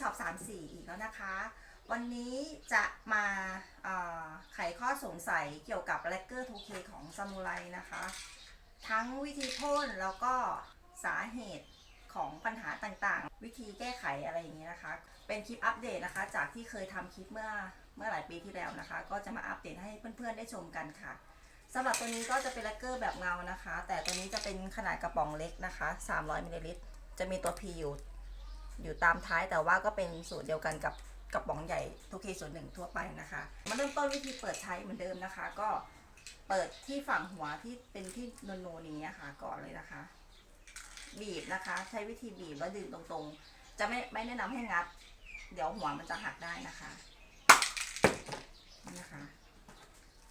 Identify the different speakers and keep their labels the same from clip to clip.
Speaker 1: ช็อป34 อีกแล้วนะคะ วันนี้จะมาไขข้อสงสัยเกี่ยวกับแลกเกอร์ 2K ของซามูไรนะคะ ทั้งวิธีพ่นแล้วก็สาเหตุของปัญหาต่างๆ วิธีแก้ไขอะไรอย่างนี้นะคะ เป็นคลิปอัปเดตนะคะ จากที่เคยทำคลิปเมื่อเมื่อหลายปีที่แล้วนะคะ ก็จะมาอัปเดตให้เพื่อนๆได้ชมกันค่ะสำหรับตัวนี้ก็จะเป็นแลกเกอร์แบบเงานะคะ แต่ตัวนี้จะเป็นขนาดกระป๋องเล็กนะคะ 300มิลลิลิตรจะมีตัว P อยู่ อยู่ตามท้ายแต่ว่าก็เป็นสูตรเดียวกันกับกระป๋องใหญ่ทุกเคส่วนหนึ่งทั่วไปนะคะ มาเริ่มต้นวิธีเปิดใช้เหมือนเดิมนะคะ ก็เปิดที่ฝั่งหัวที่เป็นที่นูนๆอย่างเงี้ยค่ะก่อนเลยนะคะ บีบนะคะ ใช้วิธีบีบแล้วดึงตรงๆ จะไม่ไม่แนะนำให้งัด เดี๋ยวหัวมันจะหักได้นะคะนี่นะคะ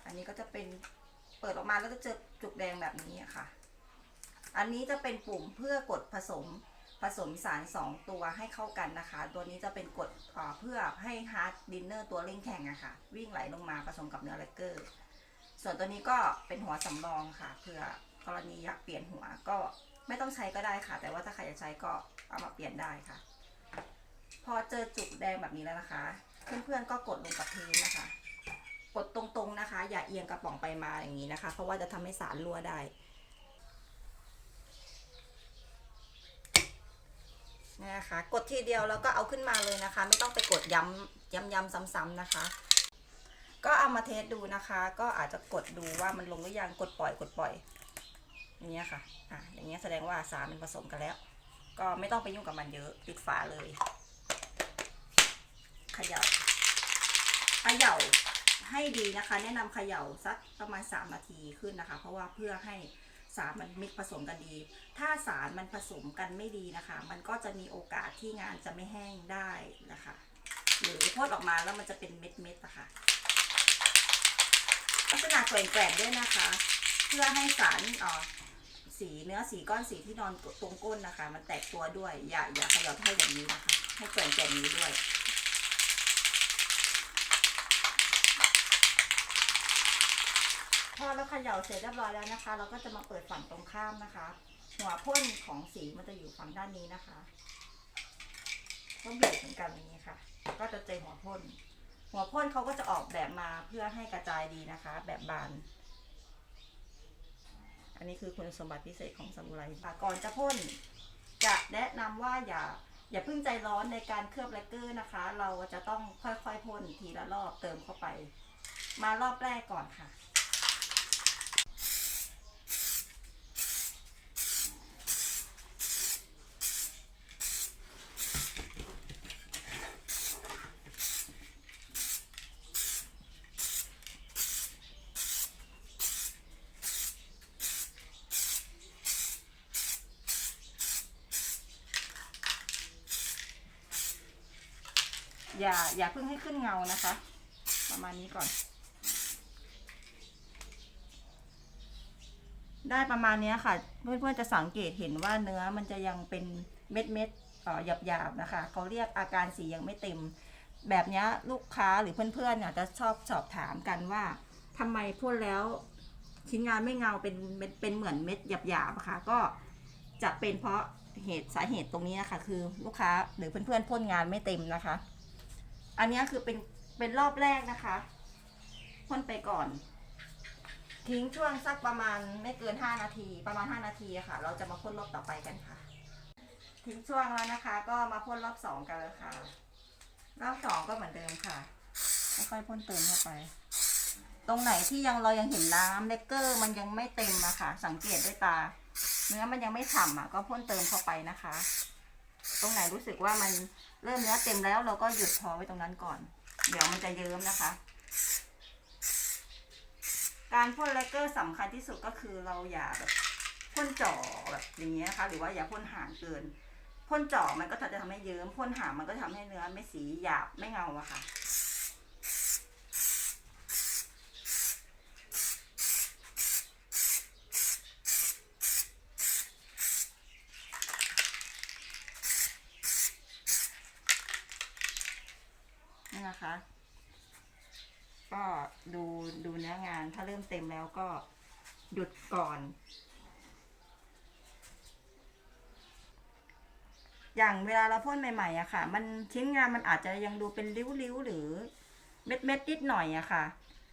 Speaker 1: อันนี้ก็จะเป็นเปิดออกมาแล้วก็เจอจุกแดงแบบนี้อะค่ะ อันนี้จะเป็นปุ่มเพื่อกดผสม สมสาร 2 ตัวให้เข้ากันนะคะ ตัวนี้จะเป็นกดเพื่อให้ฮาร์ดดินเนอร์ตัวเร่งแข่งอะค่ะ วิ่งไหลลงมาผสมกับเนื้อแลกเกอร์ ส่วนตัวนี้ก็เป็นหัวสำรองค่ะเพื่อกรณีอยากเปลี่ยนหัวก็ไม่ต้องใช้ก็ได้ค่ะ แต่ว่าถ้าใครจะใช้ก็เอามาเปลี่ยนได้ค่ะ พอเจอจุกแดงแบบนี้แล้วนะคะ เพื่อนๆก็กดลงกับพื้นนะคะ กดตรงๆนะคะ อย่าเอียงกระป๋องไปมาอย่างนี้นะคะ เพราะว่าจะทำให้สารรั่วได้ นี่นะคะ กดทีเดียวแล้วก็เอาขึ้นมาเลยนะคะ ไม่ต้องไปกดย้ำย้ำย้ำซ้ำๆนะคะ ก็เอามาเทสดูนะคะ ก็อาจจะกดดูว่ามันลงหรือยังกดปล่อยกดปล่อยอย่างเงี้ยค่ะอะอย่างเงี้ยแสดงว่าสารมันผสมกันแล้ว ก็ไม่ต้องไปยุ่งกับมันเยอะปิดฝาเลยเขย่าเขย่าให้ดีนะคะ แนะนำเขย่าสักประมาณ 3 นาทีขึ้นนะคะ เพราะว่าเพื่อให้ สารมันมิกผสมกันดี ถ้าสารมันผสมกันไม่ดีนะคะ มันก็จะมีโอกาสที่งานจะไม่แห้งได้นะคะ หรือพ่นออกมาแล้วมันจะเป็นเม็ดๆนะคะลักษณะแกว่งๆด้วยนะคะ เพื่อให้สารอ่อสีเนื้อสีก้อนสีที่นอนตรงก้นนะคะ มันแตกตัวด้วย อย่าอย่าขย่าให้อย่างนี้นะคะ ให้แกว่งๆอย่างนี้ด้วย พอเราเขย่าเสร็จเรียบร้อยแล้วนะคะ เราก็จะมาเปิดฝั่งตรงข้ามนะคะ หัวพ่นของสีมันจะอยู่ฝั่งด้านนี้นะคะก็บีบเหมือนกันอย่างนี้ค่ะ ก็จะเจอหัวพ่น หัวพ่นเขาก็จะออกแบบมาเพื่อให้กระจายดีนะคะ แบบบาน อันนี้คือคุณสมบัติพิเศษของซามูไรค่ะก่อนจะพ่น จะแนะนำว่าอย่าอย่าเพิ่งใจร้อนในการเคลือบแลกเกอร์นะคะ เราจะต้องค่อยๆพ่นทีละรอบเติมเข้าไป มารอบแรกก่อนค่ะ อย่าอย่าเพิ่งให้ขึ้นเงานะคะ ประมาณนี้ก่อน ได้ประมาณนี้ค่ะ เพื่อนๆจะสังเกตเห็นว่าเนื้อมันจะยังเป็นเม็ดเม็ดๆเอ่อหยาบนะคะเขาเรียกอาการสียังไม่เต็ม แบบนี้ลูกค้าหรือเพื่อนๆเนี่ยจะชอบสอบถามกันว่าทำไมพ่นแล้วชิ้นงานไม่เงาเป็นเป็นเป็นเหมือนเม็ดหยาบๆอะค่ะก็จะเป็นเพราะเหตุสาเหตุตรงนี้นะคะคือลูกค้าหรือเพื่อนๆพ่นงานไม่เต็มนะคะ อันนี้คือเป็นเป็นรอบแรกนะคะพ่นไปก่อน ทิ้งช่วงสักประมาณไม่เกิน 5 นาที ประมาณ 5 นาทีค่ะ เราจะมาพ่นรอบต่อไปกันค่ะ ทิ้งช่วงแล้วนะคะ ก็มาพ่นรอบสองกันเลยค่ะ รอบสองก็เหมือนเดิมค่ะค่อยๆพ่นเติมเข้าไป ตรงไหนที่ยังเรายังเห็นน้ำเลกเกอร์ มันยังไม่เต็มอะค่ะ สังเกตด้วยตา เนื้อมันยังไม่ฉ่ำอะก็พ่นเติมเข้าไปนะคะ ตรงไหนรู้สึกว่ามัน เริ่มเนื้อเต็มแล้วเราก็หยุดพอไว้ตรงนั้นก่อน เดี๋ยวมันจะเยิ้มนะคะ การพ่นไลกเกอร์สำคัญที่สุดก็คือเราอย่าแบบพ่นจ่อแบบอย่างเงี้ยนะคะ หรือว่าอย่าพ่นห่างเกินพ่นจ่อมันก็จะทำให้เยิ้มพ่นห่างมันก็ทำให้เนื้อไม่สีหยาบไม่เงาอะค่ะ ก็ดูดูเนื้องาน ถ้าเริ่มเต็มแล้วก็หยุดก่อน อย่างเวลาเราพ่นใหม่ๆอะค่ะ มันชิ้นงานมันอาจจะยังดูเป็นริ้วๆหรือเม็ดเม็ดนิดหน่อยอะค่ะ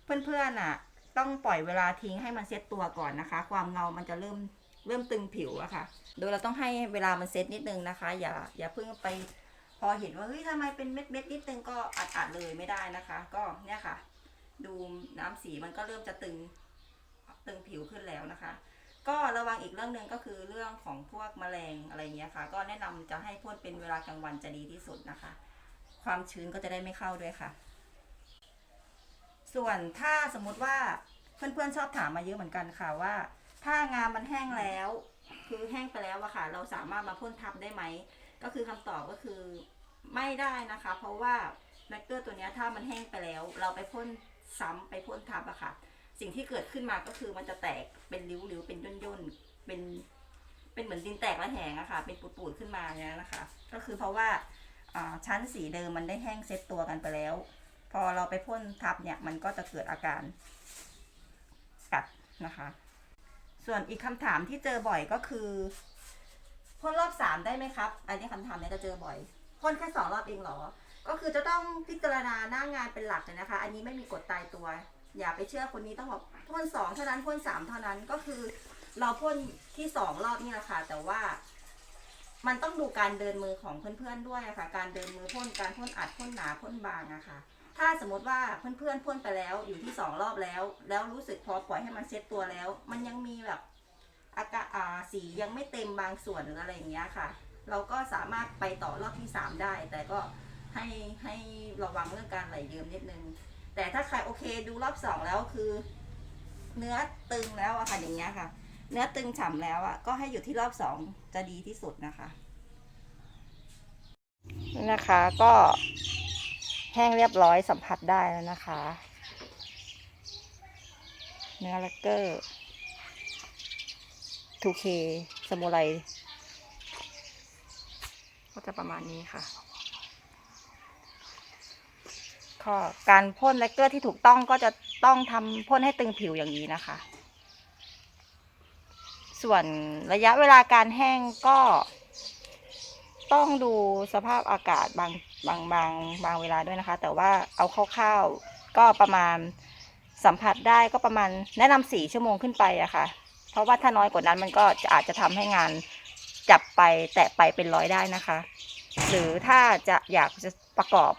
Speaker 1: เพื่อนๆอะต้องปล่อยเวลาทิ้งให้มันเซ็ตตัวก่อนนะคะ ความเงามันจะเริ่มเริ่มตึงผิวอะค่ะ โดยเราต้องให้เวลามันเซ็ตนิดนึงนะคะ อย่าอย่าเพิ่งไปพอเห็นว่าเฮ้ยทำไมเป็นเม็ดเม็ดนิดนึงก็อัดๆเลยไม่ได้นะคะ ก็เนี่ยค่ะ ดูน้ำสีมันก็เริ่มจะตึงตึงผิวขึ้นแล้วนะคะ ก็ระวังอีกเรื่องหนึ่งก็คือเรื่องของพวกแมลงอะไรเงี้ยค่ะ ก็แนะนำจะให้พ่นเป็นเวลากลางวันจะดีที่สุดนะคะ ความชื้นก็จะได้ไม่เข้าด้วยค่ะ ส่วนถ้าสมมุติว่าเพื่อนๆชอบถามมาเยอะเหมือนกันค่ะว่า ถ้างามันแห้งแล้ว คือแห้งไปแล้วอะค่ะ เราสามารถมาพ่นทับได้ไหมก็คือคำตอบก็คือไม่ได้นะคะ เพราะว่าแบคเตอร์ตัวนี้ถ้ามันแห้งไปแล้ว เราไปพ่น ซ้ำไปพ่นทับอะค่ะ สิ่งที่เกิดขึ้นมาก็คือมันจะแตกเป็นริ้วๆเป็นย่นๆเป็นเป็นเหมือนดินแตกและแหงอะค่ะ เป็นปูดๆขึ้นมาเนี้ยนะคะ ก็คือเพราะว่าชั้นสีเดิมมันได้แห้งเซ็ตตัวกันไปแล้ว พอเราไปพ่นทับเนี่ยมันก็จะเกิดอาการกัดนะคะ ส่วนอีกคำถามที่เจอบ่อยก็คือพ่นรอบสามได้ไหมครับ อันนี้คำถามเนี้จะเจอบ่อยพ่นแค่สองรอบเองเหรอ ก็คือจะต้องพิจารณาหน้างานเป็นหลักเลยนะคะ อันนี้ไม่มีกฎตายตัว อย่าไปเชื่อคนนี้ต้องบอกพ่นสองเท่านั้นพ่นสามเท่านั้นก็คือ เราพ่นที่สองรอบนี่แหละค่ะแต่ว่า มันต้องดูการเดินมือของเพื่อนๆด้วยะค่ะการเดินมือพ่นการพ่นอัดพ่นหนาพ่นบางอะค่ะถ้าสมมติว่าเพื่อนๆพ่นไปแล้วอยู่ที่สองรอบแล้ว แล้วรู้สึกพอปล่อยให้มันเซ็ตตัวแล้ว มันยังมีแบบอากาอ่าสียังไม่เต็มบางส่วนหรืออะไรอย่างเงี้ยค่ะ เราก็สามารถไปต่อรอบที่สามได้ แต่ก็ ให้ให้ระวังเรื่องการไหลเยิ้มนิดนึง แต่ถ้าใครโอเคดูรอบสองแล้วคือ เนื้อตึงแล้วอะค่ะอย่างเงี้ยค่ะ เนื้อตึงฉ่ำแล้วอะก็ให้อยู่ที่รอบสองจะดีที่สุดนะคะนะคะก็แห้งเรียบร้อยสัมผัสได้แล้วนะคะ เนื้อแลกเกอร์ 2K สมุไรก็จะประมาณนี้ค่ะ ก็การพ่นแลกเกอร์ที่ถูกต้องก็จะต้องทำพ่นให้ตึงผิวอย่างนี้นะคะ ส่วนระยะเวลาการแห้งก็ ต้องดูสภาพอากาศบางบางบางบางเวลาด้วยนะคะ แต่ว่าเอาคร่าวๆก็ประมาณสัมผัสได้ก็ประมาณแนะนำสี่ชั่วโมงขึ้นไปอะค่ะ เพราะว่าถ้าน้อยกว่านั้นมันก็อาจจะทำให้งานจับไปแตะไปเป็นร้อยได้นะคะ หรือถ้าจะอยากจะประกอบ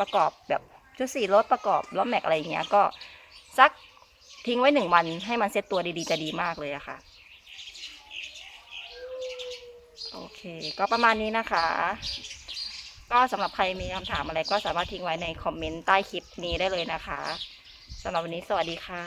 Speaker 1: ประกอบแบบชุดสีรถประกอบล้อแม็กอะไรอย่างเงี้ยก็ซักทิ้งไว้หนึ่งวันให้มันเซ็ตตัวดีๆจะดีมากเลยอะค่ะ โอเค ก็ประมาณนี้นะคะ ก็สำหรับใครมีคำถามอะไรก็สามารถทิ้งไว้ในคอมเมนต์ใต้คลิปนี้ได้เลยนะคะสำหรับวันนี้สวัสดีค่ะ